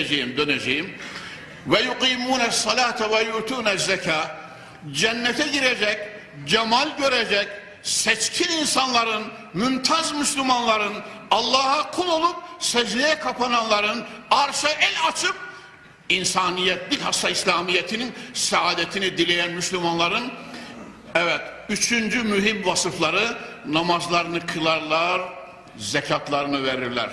geleceğim, döneceğim. Ve yukimune salate ve yutune zeka. Cennete girecek, cemal görecek, seçkin insanların, mümtaz Müslümanların, Allah'a kul olup secdeye kapananların arşa el açıp insaniyet, bilhassa İslamiyetinin saadetini dileyen Müslümanların evet üçüncü mühim vasıfları namazlarını kılarlar, zekatlarını verirler.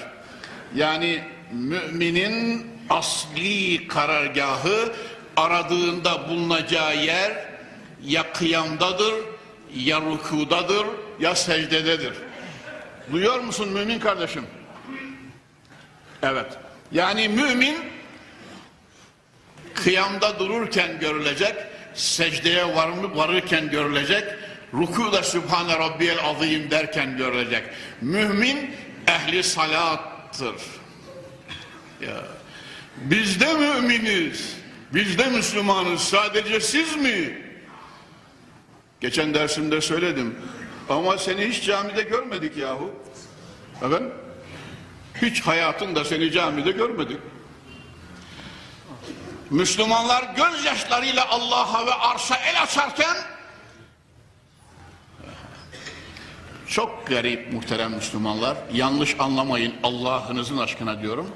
Yani müminin asli karargahı aradığında bulunacağı yer ya kıyamdadır, ya rükudadır, ya secdededir. Duyuyor musun mümin kardeşim? Evet. Yani mümin kıyamda dururken görülecek, secdeye varırken görülecek, rükuda Sübhane Rabbiyel Azim derken görülecek. Mümin ehli salattır. Ya. Biz de müminiz, biz de Müslümanız, sadece siz mi? Geçen dersimde söyledim. Ama seni hiç camide görmedik yahu. Efendim? Hiç hayatında seni camide görmedik. Müslümanlar gözyaşlarıyla Allah'a ve arşa el açarken çok garip muhterem Müslümanlar yanlış anlamayın Allah'ınızın aşkına diyorum.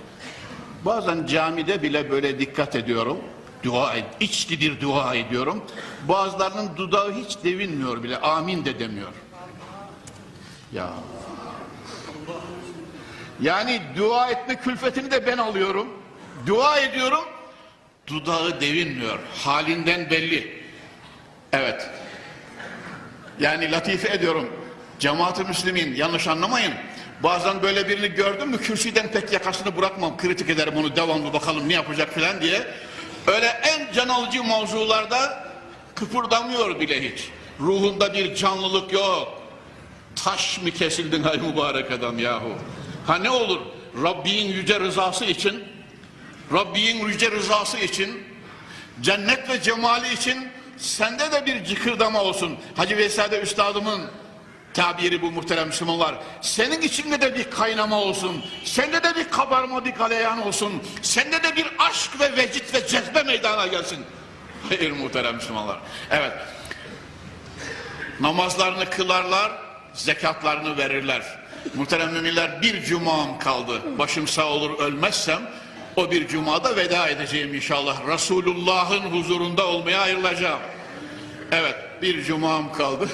Bazen camide bile böyle dikkat ediyorum. Dua et, içlidir dua ediyorum. Bazılarının dudağı hiç devinmiyor bile. Amin de demiyor. Ya. Yani dua etme külfetini de ben alıyorum. Dua ediyorum. Dudağı devinmiyor. Halinden belli. Evet. Yani latife ediyorum. Cemaat-ı Müslümin yanlış anlamayın. Bazen böyle birini gördüm mü kürsüden pek yakasını bırakmam. Kritik ederim onu devamlı bakalım ne yapacak filan diye. Öyle en can alıcı mevzularda kıpırdamıyor bile hiç. Ruhunda bir canlılık yok. Taş mı kesildin hay mübarek adam yahu. Ha ne olur Rabbin yüce rızası için Rabbin yüce rızası için cennet ve cemali için sende de bir cıkırdama olsun. Hacı Veysade Üstadımın tabiri bu muhterem Müslümanlar. Senin içinde de bir kaynama olsun. Sende de bir kabarma, bir galeyan olsun. Sende de bir aşk ve vecit ve cezbe meydana gelsin. Hayır muhterem Müslümanlar. Evet. Namazlarını kılarlar, zekatlarını verirler. Muhterem müminler bir cumam kaldı. Başım sağ olur ölmezsem o bir cumada veda edeceğim inşallah. Resulullah'ın huzurunda olmaya ayrılacağım. Evet bir cumam kaldı.